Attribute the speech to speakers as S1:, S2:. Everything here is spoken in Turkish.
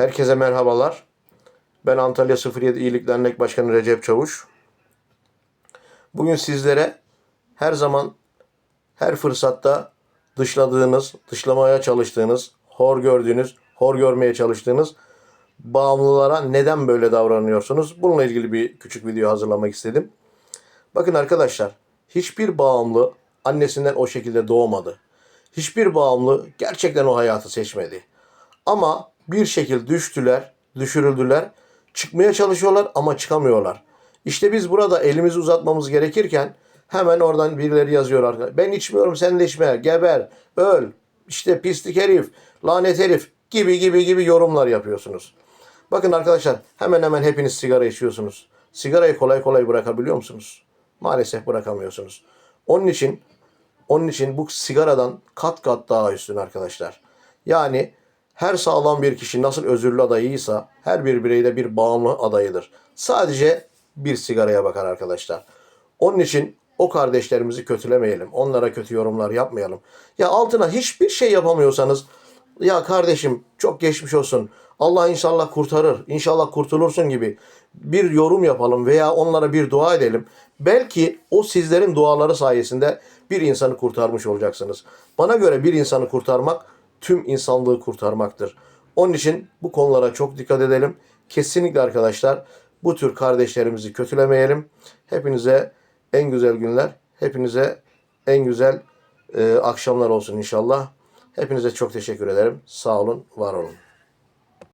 S1: Herkese merhabalar. Ben Antalya 07 İyilik Dernek Başkanı Recep Çavuş. Bugün sizlere her zaman her fırsatta dışladığınız, dışlamaya çalıştığınız, hor gördüğünüz, hor görmeye çalıştığınız bağımlılara neden böyle davranıyorsunuz? Bununla ilgili bir küçük video hazırlamak istedim. Bakın arkadaşlar, hiçbir bağımlı annesinden o şekilde doğmadı. Hiçbir bağımlı gerçekten o hayatı seçmedi. Ama bir şekil düştüler, düşürüldüler. Çıkmaya çalışıyorlar ama çıkamıyorlar. İşte biz burada elimizi uzatmamız gerekirken hemen oradan birileri yazıyor arkadaşlar. Ben içmiyorum sen de içme. Geber, öl, işte pislik herif, lanet herif gibi gibi gibi yorumlar yapıyorsunuz. Bakın arkadaşlar hemen hemen hepiniz sigara içiyorsunuz. Sigarayı kolay kolay bırakabiliyor musunuz? Maalesef bırakamıyorsunuz. Onun için onun için bu sigaradan kat kat daha üstün arkadaşlar. Yani her sağlam bir kişi nasıl özürlü adayıysa her bir bireyde bir bağımlı adayıdır. Sadece bir sigaraya bakar arkadaşlar. Onun için o kardeşlerimizi kötülemeyelim. Onlara kötü yorumlar yapmayalım. Ya altına hiçbir şey yapamıyorsanız ya kardeşim çok geçmiş olsun. Allah inşallah kurtarır. İnşallah kurtulursun gibi bir yorum yapalım veya onlara bir dua edelim. Belki o sizlerin duaları sayesinde bir insanı kurtarmış olacaksınız. Bana göre bir insanı kurtarmak tüm insanlığı kurtarmaktır. Onun için bu konulara çok dikkat edelim. Kesinlikle arkadaşlar bu tür kardeşlerimizi kötülemeyelim. Hepinize en güzel günler, hepinize en güzel e, akşamlar olsun inşallah. Hepinize çok teşekkür ederim. Sağ olun, var olun.